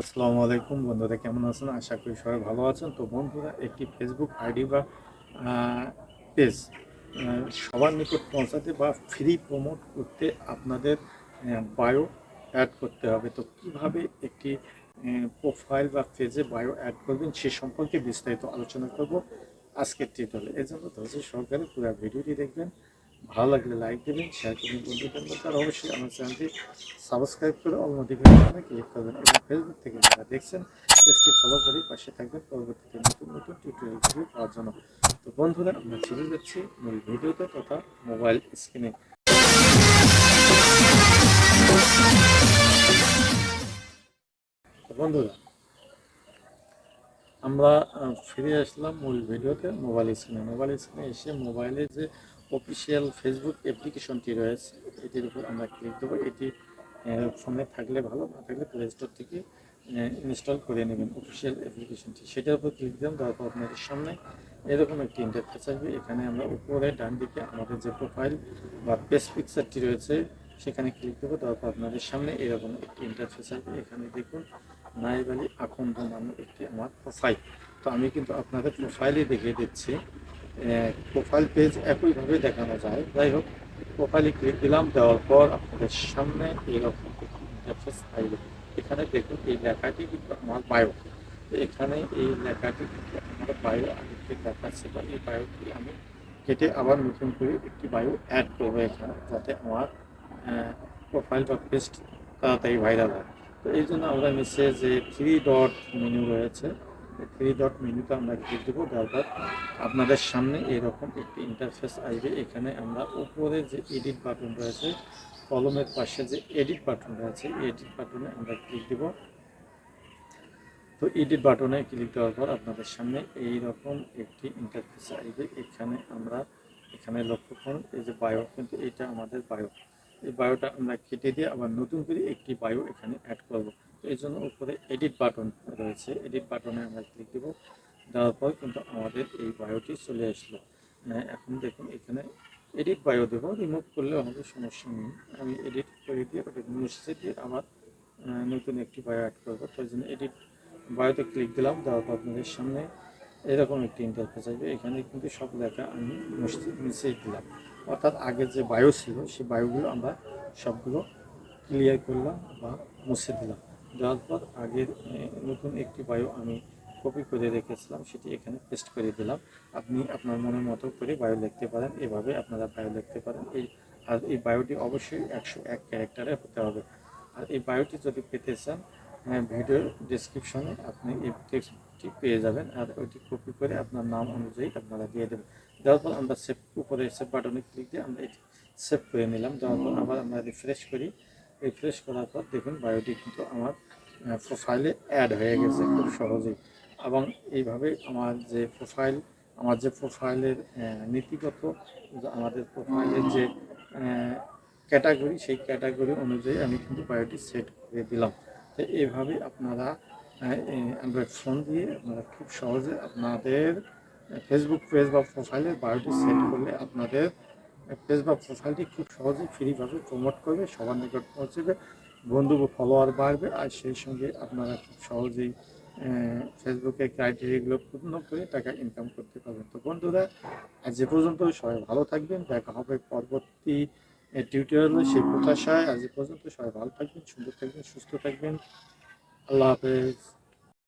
আসসালামু আলাইকুম বন্ধুরা, কেমন আছেন? আশা করি সবাই ভালো আছেন। তো বন্ধুরা, একটি ফেসবুক আইডি বা পেজ সবার নিকট পৌঁছাতে বা ফ্রি প্রমোট করতে আপনাদের বায়ো অ্যাড করতে হবে। তো কীভাবে একটি প্রোফাইল বা পেজে বায়ো অ্যাড করবেন সে সম্পর্কে বিস্তারিত আলোচনা করব আজকের টিউটোরিয়ালে এই জন্য। ধৈর্য সহকারে পুরো ভিডিওটি দেখবেন। ভালো লাগলে লাইক দেবেন শেয়ার করবেন, বন্ধুদের মধ্যে আর অবশ্যই আমার চ্যানেলটি সাবস্ক্রাইব করে অল নোটিফিকেশনে ক্লিক করবেন এবং ফেসবুক থেকে যারা দেখছেন, পেজটি ফলো করে পাশে থাকবেন। পরবর্তীতে নতুন নতুন টিউটোরিয়াল ভিডিও পাওয়ার জন্য। তো বন্ধুরা, আমরা চলে যাচ্ছি মূল ভিডিওতে তথা মোবাইল স্ক্রিনে বন্ধুরা আমরা ফিরে আসলাম মূল ভিডিওতে, মোবাইল স্ক্রিনে। মোবাইল স্ক্রিনে এসে মোবাইলে যে অফিসিয়াল ফেসবুক অ্যাপ্লিকেশনটি রয়েছে, এটির উপর আমরা ক্লিক দেবো। এটি ফোনে থাকলে ভালো, না থাকলে প্লে স্টোর থেকে ইনস্টল করে নেবেন অফিসিয়াল অ্যাপ্লিকেশনটি সেটার উপর ক্লিক দিলাম তারপর আপনাদের সামনে এরকম একটি ইন্টারফেস আসবে। এখানে আমরা উপরে ডান দিকে আমাদের যে প্রোফাইল বা পেজ পিকচারটি রয়েছে, সেখানে ক্লিক দেবো। তারপর আপনাদের সামনে এরকম একটি ইন্টারফেস আসবে। এখানে দেখুন নাইব আলী আখন্দ নামে একটি আমার প্রোফাইল তো আমি কিন্তু আপনাদের প্রোফাইলে দেখিয়ে দিচ্ছি। প্রোফাইল পেজ একইভাবে দেখানো যায়। যাই হোক প্রোফাইলে ক্লিক দিলাম, দেওয়ার পর আপনাদের সামনে একটি ইন্টারফেস এখানে দেখুন, এই লেখাটি কিন্তু আমার বায়ো এখানে এই লেখাটি কিন্তু আমার বায়ো আগে থেকে দেখাচ্ছে বা এই বায়োটি আমি কেটে আবার নতুন করে একটি বায়ো অ্যাড করব এখানে, যাতে আমার প্রোফাইল বা পেস্ট তাড়াতাড়ি ভাইরাল হয়। তো এই জন্য আমরা নিচে যে থ্রি ডট মেনু রয়েছে থ্রি ডট মেনুতে আমরা ক্লিক দেবো দেওয়ার পর আপনাদের সামনে এরকম একটি ইন্টারফেস আসবে। এখানে আমরা উপরে যে এডিট বাটন রয়েছে, কলমের পাশে যে এডিট বাটন রয়েছে এডিট বাটনে আমরা ক্লিক দেব। তো এডিট বাটনে ক্লিক দেওয়ার পর আপনাদের সামনে এই রকম একটি ইন্টারফেস আসবে। এখানে আমরা, এখানে লক্ষ্য করুন, এই যে বায়ো কিন্তু এটা আমাদের বায়ো এই বায়োটা আমরা কেটে দিয়ে আবার নতুন করে একটি বায়ো এখানে অ্যাড করব। তো এই জন্য উপরে এডিট বাটন রয়েছে। এডিট বাটনে আমরা ক্লিক দেবো। দেওয়ার পর কিন্তু আমাদের এই বায়োটি চলে আসলো। আহ, এখন দেখুন এখানে এডিট বায়ো দেবো। রিমুভ করলে আমাদের সমস্যা নেই। আমি এডিট করে দিয়ে ওটা মুছে দিয়ে আবার নতুন একটি বায়ো অ্যাড করব। তার জন্য এডিট বায়োতে ক্লিক দিলাম। দেওয়ার পর আপনাদের সামনে এরকম একটি ইন্টারফেস আসবে। এখানে কিন্তু সব লেখা আমি মুছে দিলাম। অর্থাৎ আগের যে বায়ু ছিল, সেই বায়ুগুলো আমরা সবগুলো ক্লিয়ার করলাম বা মুছে দিলাম। দেওয়ার পর আগের নতুন একটি বায়ু আমি কপি করে রেখেছিলাম, সেটি এখানে পেস্ট করে দিলাম। আপনি আপনার মনের মতো করে বায়ু লিখতে পারেন, এভাবে আপনারা বায়ু লিখতে পারেন। এই, আর এই বায়োটি অবশ্যই একশো এক ক্যারেক্টারে হতে হবে। আর এই বায়োটি যদি পেতে চান ভিডিওর ডিসক্রিপশনে আপনি এই টেক্সটটি পেয়ে যাবেন, আর ওইটি কপি করে আপনার নাম অনুযায়ী আপনারা দিয়ে দেবেন। দেওয়ার পর আমরা সেভ উপরে সেভ বাটনে ক্লিক দিয়ে আমরা এটি সেভ করে নিলাম। দেওয়ার পর আবার আমরা রিফ্রেশ করি। রিফ্রেশ করার পর দেখুন বায়োটি কিন্তু আমার প্রোফাইলে অ্যাড হয়ে গেছে খুব সহজেই। এবং এইভাবে আমার যে প্রোফাইল আমার যে প্রোফাইলের নীতিগত আমাদের প্রোফাইলের যে ক্যাটাগরি সেই ক্যাটাগরি অনুযায়ী আমি কিন্তু বায়োটি সেট করে দিলাম। তো এইভাবে আপনারা অ্যান্ড্রয়েড ফোন দিয়ে আপনারা খুব সহজে আপনাদের ফেসবুক পেজ বা প্রোফাইলের বায়োটি সেট করলে আপনাদের পেজ বা প্রোফাইলটি খুব সহজেই ফ্রিভাবে প্রমোট করবে, সবার নিকট পৌঁছবে, বন্ধু ফলোয়ার বাড়বে আর সেই সঙ্গে আপনারা খুব সহজেই ফেসবুকের ক্রাইটেরিয়াগুলো পূর্ণ করে টাকা ইনকাম করতে পারবেন। তো বন্ধুরা, আজ যে পর্যন্ত সবাই ভালো থাকবেন, দেখা হবে পরবর্তী টিউটোরিয়ালে সেই প্রত্যাশায়। আজ পর্যন্ত সবাই ভালো থাকবেন, সুন্দর থাকবেন, সুস্থ থাকবেন। আল্লাহ হাফেজ।